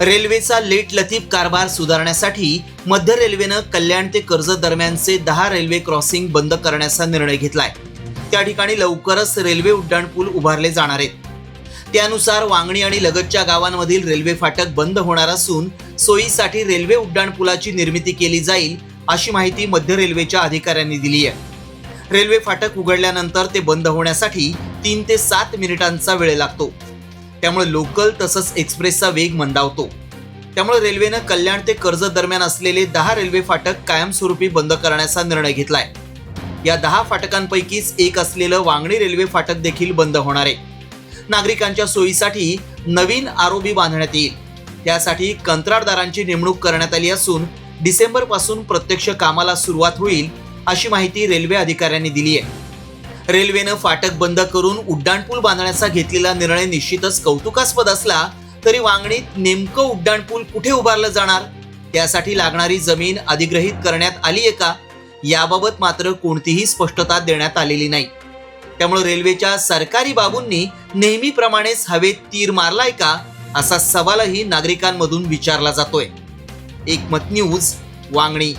रेल्वेचा लेट लतीफ कारभार सुधारण्यासाठी मध्य रेल्वेनं कल्याण ते कर्जत दरम्यानचे दहा रेल्वे क्रॉसिंग बंद करण्याचा निर्णय घेतलाय. त्या ठिकाणी लवकरच रेल्वे उड्डाणपूल उभारले जाणार आहेत. त्यानुसार वांगणी आणि लगतच्या गावांमधील रेल्वे फाटक बंद होणार असून सोयीसाठी रेल्वे उड्डाणपुलाची निर्मिती केली जाईल अशी माहिती मध्य रेल्वेच्या अधिकाऱ्यांनी दिली आहे. रेल्वे फाटक उघडल्यानंतर ते बंद होण्यासाठी तीन ते सात मिनिटांचा वेळ लागतो. त्यामुळे लोकल तसंच एक्सप्रेसचा वेग मंदावतो. त्यामुळे रेल्वेनं कल्याण ते कर्जत दरम्यान असलेले दहा रेल्वे फाटक कायमस्वरूपी बंद करण्याचा निर्णय घेतलाय. या दहा फाटकांपैकीच एक असलेलं वांगणी रेल्वे फाटक देखील बंद होणार आहे. नागरिकांच्या सोयीसाठी नवीन आरोबी बांधण्यात येईल. त्यासाठी कंत्राटदारांची नेमणूक करण्यात आली असून डिसेंबरपासून प्रत्यक्ष कामाला सुरुवात होईल अशी माहिती रेल्वे अधिकाऱ्यांनी दिली आहे. रेल्वेनं फाटक बंद करून उड्डाणपूल बांधण्याचा घेतलेला निर्णय निश्चितच कौतुकास्पद असला तरी वांगणीत नेमकं उड्डाणपूल कुठे उभारलं जाणार? त्यासाठी लागणारी जमीन अधिग्रहित करण्यात आली आहे का? याबाबत मात्र कोणतीही स्पष्टता देण्यात आलेली नाही. त्यामुळे रेल्वेच्या सरकारी बाबूंनी नेहमीप्रमाणेच हवेत तीर मारलाय का? असा सवालही नागरिकांमधून विचारला जातोय. एकमत न्यूज वांगणी.